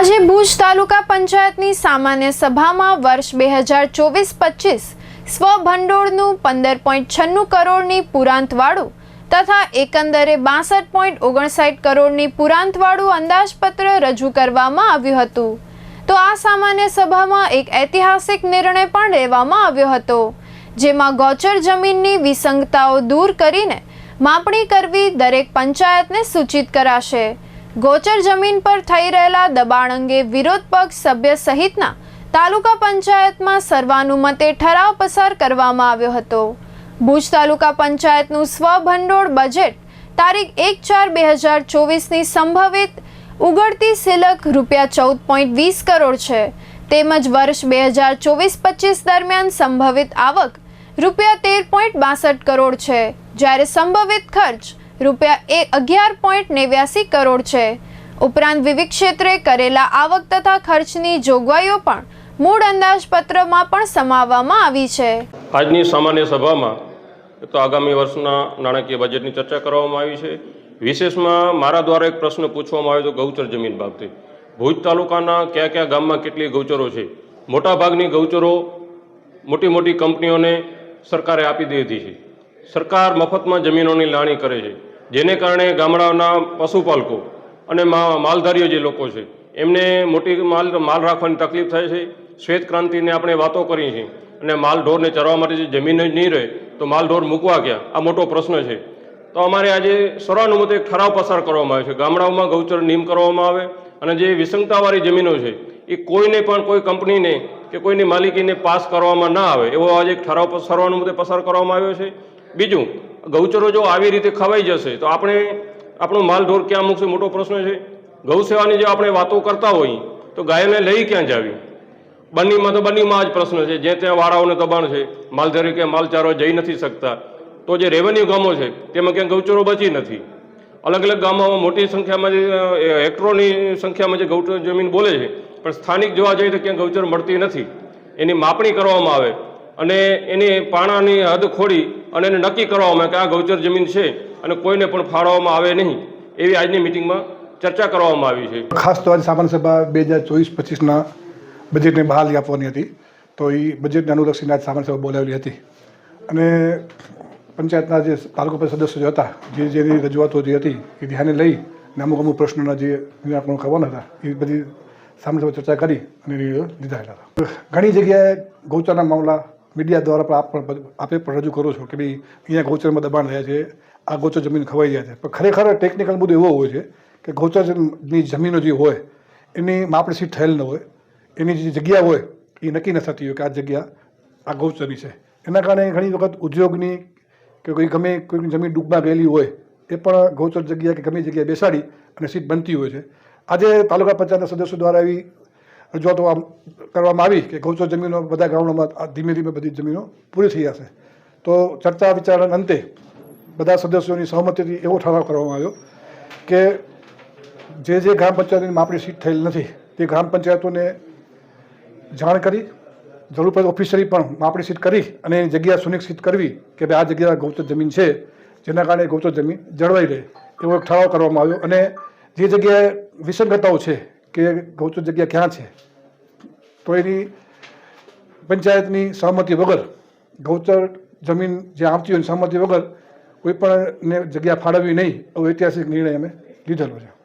આજે ભુજ તાલુકા પંચાયતની સામાન્ય સભામાં વર્ષ બે હજાર ચોવીસ પચીસ સ્વભંડોળનું પંદર પોઈન્ટ છન્નું કરોડની પુરાંતવાળું તથા એકંદરે બાસઠ પોઈન્ટ ઓગણસાઠ કરોડની પુરાંતવાળું અંદાજપત્ર રજૂ કરવામાં આવ્યું હતું. તો આ સામાન્ય સભામાં એક ઐતિહાસિક નિર્ણય પણ લેવામાં આવ્યો હતો, જેમાં ગોચર જમીનની વિસંગતાઓ દૂર કરીને માપણી કરવી દરેક પંચાયતને સૂચિત કરાશે. ગોચર જમીન પર થઈ રહેલા દબાણ અંગે વિરોધ પક્ષ સભ્ય સહિતના તાલુકા પંચાયતમાં સર્વાનુમતે ઠરાવ પસાર કરવામાં આવ્યો હતો. ભુજ તાલુકા પંચાયતનું સ્વભંડોળ બજેટ તારીખ એક ચાર બે હજાર ચોવીસની સંભવિત ઉગડતી સિલક રૂપિયા ચૌદ પોઈન્ટ વીસ કરોડ છે. તેમજ વર્ષ બે હજાર ચોવીસ પચીસ દરમિયાન સંભવિત આવક રૂપિયા તેર પોઈન્ટ બાસઠ કરોડ છે. જ્યારે સંભવિત ખર્ચ રૂપિયા એ અગિયાર પોઈન્ટ નેવ્યાસી કરોડ છે. ઉપરાંત વિવિધ ક્ષેત્રે કરેલા આવક તથા ખર્ચની જોગવાઈઓ પણ મૂળ અંદાજપત્રમાં પણ સમાવવામાં આવી છે. આજની સામાન્ય સભામાં તો આગામી વર્ષના નાણાકીય બજેટની ચર્ચા કરવામાં આવી છે. વિશેષમાં મારા દ્વારા એક પ્રશ્ન પૂછવામાં આવ્યો હતો ગૌચર જમીન બાબતે. ભુજ તાલુકાના કયા કયા ગામમાં કેટલી ગૌચરો છે? મોટાભાગની ગૌચરો મોટી મોટી કંપનીઓને સરકારે આપી દીધી છે. સરકાર મફતમાં જમીનોની લાણી કરે છે. જેને કારણે ગામડાઓના પશુપાલકો અને માલધારીઓ જે લોકો છે, એમને મોટી માલ માલ રાખવાની તકલીફ થાય છે. શ્વેત ક્રાંતિને આપણે વાતો કરી છે અને માલ ઢોરને ચરવા માટે જે જમીન જ નહીં રહે, તો માલ ઢોર મૂકવા ક્યાં? આ મોટો પ્રશ્ન છે. તો અમારે આજે સર્વાનુમતે એક ઠરાવ પસાર કરવામાં આવ્યો છે. ગામડાઓમાં ગૌચર નિયમ કરવામાં આવે અને જે વિસંગતાવાળી જમીનો છે, એ કોઈને પણ, કોઈ કંપનીને કે કોઈની માલિકીને પાસ કરવામાં ના આવે, એવો આજે એક ઠરાવ પ- સર્વાનુમતે પસાર કરવામાં આવ્યો છે. બીજું ગૌચરો જો આવી રીતે ખવાઈ જશે, તો આપણે આપણો માલ ઢોર ક્યાં મૂકશે? મોટો પ્રશ્ન છે. ગૌ સેવાની જે આપણે વાતો કરતા હોઈએ તો ગાયને લઈ ક્યાં જાવી? બંનીમાં તો બંનીમાં જ પ્રશ્ન છે. જે ત્યાં વાળાઓને દબાણ છે, માલધારી કે માલ ચારવા જઈ નથી શકતા. તો જે રેવન્યુ ગામો છે, તેમાં ક્યાંક ગૌચરો બચી નથી. અલગ અલગ ગામોમાં મોટી સંખ્યામાં જે હેક્ટરોની સંખ્યામાં જે ગૌચર જમીન બોલે છે, પણ સ્થાનિક જોવા જઈએ તો ક્યાંક ગૌચર મળતી નથી. એની માપણી કરવામાં આવે. અને એની પાણાની હદ ખોડી અને એને નક્કી કરવામાં કે આ ગૌચર જમીન છે અને કોઈને પણ ફાળવવામાં આવે નહીં એવી આજની મિટિંગમાં ચર્ચા કરવામાં આવી છે. ખાસ તો આજે સામાન્ય સભા બે હજાર ચોવીસ પચીસના બજેટને બહાલી આપવાની હતી. તો એ બજેટને અનુલક્ષીને આજ સામાન્ય સભા બોલાવેલી હતી. અને પંચાયતના જે તાલુકા પંચાયત સદસ્યો હતા, જે જેની રજૂઆતો જે હતી, એ ધ્યાને લઈ અને અમુક અમુક પ્રશ્નોના જે નિરાકરણ કરવાના હતા, એ બધી સામાન્ય સભા ચર્ચા કરી અને લીધા હતા. ઘણી જગ્યાએ ગૌચરના મામલા મીડિયા દ્વારા પણ આપ પણ આપે પણ રજૂ કરો છો કે ભાઈ અહીંયા ગૌચરમાં દબાણ થયા છે, આ ગૌચર જમીન ખવાઈ જાય છે. પણ ખરેખર ટેકનિકલ બધું એવો હોય છે કે ગૌચરની જમીનો જે હોય, એની માપણી સીટ થયેલ ન હોય, એની જે જગ્યા હોય, એ નક્કી ન થતી હોય કે આ જગ્યા આ ગૌચરની છે. એના કારણે ઘણી વખત ઉદ્યોગની કે કોઈ ગમે કોઈની જમીન ડૂબમાં ગયેલી હોય, એ પણ ગૌચર જગ્યા કે ગમે જગ્યાએ બેસાડી અને સીટ બનતી હોય છે. આજે તાલુકા પંચાયતના સદસ્યો દ્વારા એવી રજૂઆતો આમ કરવામાં આવી કે ગૌચર જમીનો બધા ગામડામાં ધીમે ધીમે બધી જમીનો પૂરી થઈ જશે. તો ચર્ચા વિચારણા અંતે બધા સદસ્યોની સહમતિથી એવો ઠરાવ કરવામાં આવ્યો કે જે જે ગ્રામ પંચાયતની માપણી સીટ થયેલ નથી, તે ગ્રામ પંચાયતોને જાણ કરી જરૂર પડે ઓફિસરી પણ માપણી સીટ કરી અને એની જગ્યા સુનિશ્ચિત કરવી કે ભાઈ આ જગ્યા ગૌચર જમીન છે, જેના કારણે ગૌચર જમીન જળવાઈ રહે એવો ઠરાવ કરવામાં આવ્યો. અને જે જગ્યાએ વિસંગતાઓ છે કે ગૌચર જગ્યા ક્યાં છે? તો એની પંચાયતની સહમતિ વગર, ગૌચર જમીન જે આવતી હોય સહમતિ વગર કોઈ પણ જગ્યા ફાળવવી નહીં. એવો ઐતિહાસિક નિર્ણય અમે લીધેલો છે.